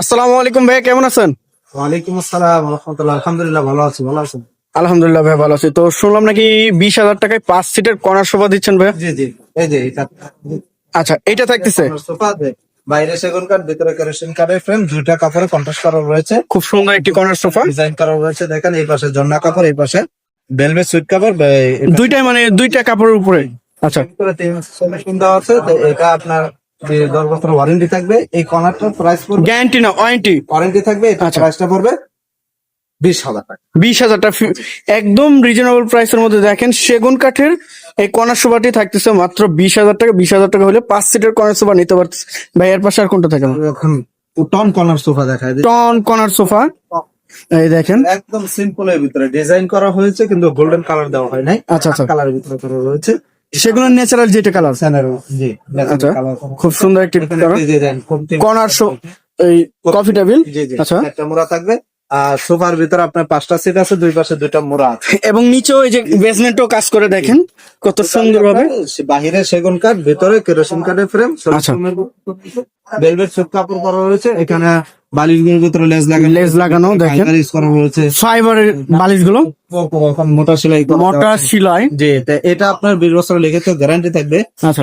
আসসালামু আলাইকুম ভাই কেমন আছেন? ওয়ালাইকুম আসসালাম রহমতুল্লাহ। আলহামদুলিল্লাহ ভালো আছি ভালো আছেন? আলহামদুলিল্লাহ ভাই ভালো আছি। তো শুনলাম নাকি বিশ হাজার টাকায় পাঁচ সিটের কর্নার সোফা দিচ্ছেন ভাই? জি জি। এই যে এটা। আচ্ছা এটা থাকতেছে? সোফা বাইরে সেগুন কাঠ ভিতরে কেরোসিন কাঠের ফ্রেম দুইটা কাপড়ে কন্ট্রাস্ট করা রয়েছে। খুব সুন্দর একটি কর্নার সোফা ডিজাইন করা রয়েছে দেখেন এই পাশে জন্না কাপড় এই পাশে ভেলভেট সুইট কাপড় দুইটাই মানে দুইটা কাপড়ের উপরে। আচ্ছা। তিন আছে এটা আপনার যে দশ বছর ওয়ারেন্টি থাকবে এই কর্নারটার প্রাইস পড়বে। গ্যারান্টি না ওয়ারেন্টি ওয়ারেন্টি থাকবে আচ্ছা। প্রাইসটা পড়বে বিশ হাজার টাকা। বিশ হাজার টাকা। একদম রিজনেবল প্রাইসের মধ্যে দেখেন সেগুন কাঠের এই কর্নার সোফাটি থাকতেছে মাত্র বিশ হাজার টাকা। বিশ হাজার টাকা হলে পাঁচ সিটের কর্নার সোফা নিতে পারতেছে। ভাই এর পাশে আর কোনটা থাকে? এখন টন কর্নার সোফা দেখায়। টন কর্নার সোফা এই দেখেন। একদম সিম্পল এর ভিতরে। ডিজাইন করা হয়েছে কিন্তু গোল্ডেন কালার দেওয়া হয় নাই। আচ্ছা আচ্ছা। কালারের ভিতরে করা রয়েছে। সেগুলো ন্যাচারাল যেটা কালার জি আচ্ছা খুব সুন্দর একটি কর্নার এই কফি টেবিল আচ্ছা। একটা মোড়া থাকবে। আর সোফার ভিতরে আপনার পাঁচটা সিট আছে দুই পাশে দুইটা মোড়া আছে। এবং নিচেও এই যে বেসমেন্টও কাজ করে দেখেন কত সুন্দর ভাবে বাহিরে সেগুন কাঠ ভিতরে কেরোসিন কাঠের ফ্রেম। ভেলভেট সুট কাপড় করা রয়েছে এখানে বালিশগুলোর ভিতরে লেজ লাগানো লেজ লাগানো দেখেন। ইউজ করা হয়েছে। ফাইবারের বালিশগুলো মোটা সেলাই মোটা সেলাই। যে জি এটা আপনার বিশ বছর লেগে তো গ্যারান্টি থাকবে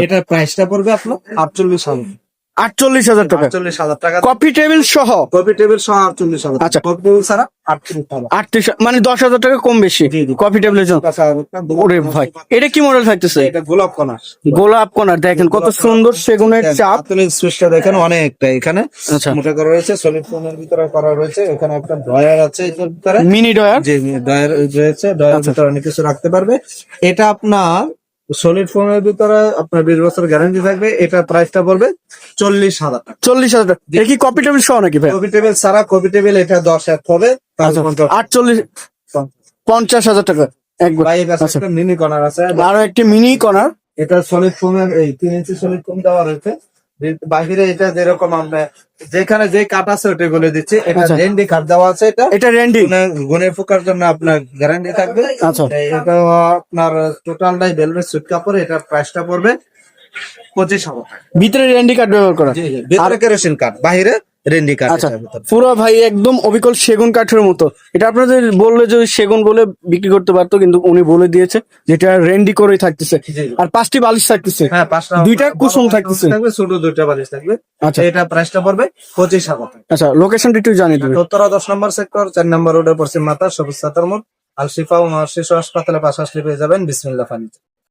এটা প্রাইস প্রাইসটা পড়বে আপনার আটচল্লিশ হাজার। আটচল্লিশ হাজার টাকা। আটচল্লিশ হাজার টাকা। কফি টেবিল সহ? কপি টেবিল সহ আটচল্লিশ হাজার আচ্ছা। কপি টেবিল ছাড়া আটত্রিশ মানে দশ হাজার টাকা কম বেশি। কফি টেবিলের জন্য। ওরে ভাই এটা কি মডেল থাকতেছে? এটা গোলাপ কণা গোলাপ কোনার দেখেন কত সুন্দর সেগুনের চাপ। সুইচটা দেখেন অনেকটা এখানে আচ্ছা। মোটা করা রয়েছে সলিড ফোনের ভিতরে করা রয়েছে এখানে একটা ড্রয়ার আছে এটার ভিতরে। মিনি ডয়ার যে ড্রয়ার রয়েছে ড্রয়ার আচ্ছা। ভিতরে অনেক কিছু রাখতে পারবে। এটা আপনার সলিড ফোনের ভিতরে আপনার বিশ বছর গ্যারান্টি থাকবে এটা প্রাইসটা পড়বে চল্লিশ হাজার টাকা। চল্লিশ হাজার টাকা। এটা কি কফি টেবিল সহ নাকি ভাই? কপি টেবিল সারা কপি টেবিল এটা দশ এক হবে আচ্ছা। আটচল্লিশ পঞ্চাশ হাজার টাকা কাছে আচ্ছা। মিনি কর্নার আছে। আরও একটি মিনি কর্নার এটা সলিড ফোনের এই তিন ইঞ্চি সলিড ফোন দেওয়া রয়েছে। বাহিরে এটা যেরকম আমরা যেখানে যে কাট আছে ওটা বলে দিচ্ছি। এটা আচ্ছা। রেন্ডি কাট দেওয়া আছে এটা। এটা রেন্ডি? গুনে ফুকার জন্য আপনার গ্যারান্টি থাকবে। আচ্ছা। এটা আপনার টোটাল টোটালটাই বেলভেট সুট কাপড় এটা প্রাইসটা পড়বে পঁচিশ হাজার ভিতরে রেন্ডি কাট ব্যবহার করা। ভিতরে কেরোসিন কাট বাহিরে রেন্ডি কাঠ আচ্ছা পুরো ভাই একদম অবিকল সেগুন কাঠের মতো। এটা আপনাদের বললে যে সেগুন বলে বিক্রি করতে পারতো কিন্তু উনি বলে দিয়েছে যেটা রেন্ডি করেই থাকতেছে। আর পাঁচটি বালিশ থাকতেছে। হ্যাঁ পাঁচটা দুইটা কুসুম থাকতেছে। থাকবে ছোট দুইটা বালিশ থাকবে। আচ্ছা। এটা প্রাইসটা পড়বে পঁচিশ হাজার আচ্ছা লোকেশনটা একটু জানিয়ে দেবে উত্তরা দশ নম্বর সেক্টর চার নম্বর রোডের পশ্চিম মাথা সবুজ সাতার মোড় আল শিফা ও শিশু হাসপাতালের পাশে আসলে পেয়ে যাবেন বিসমিল্লা ফার্নিচার।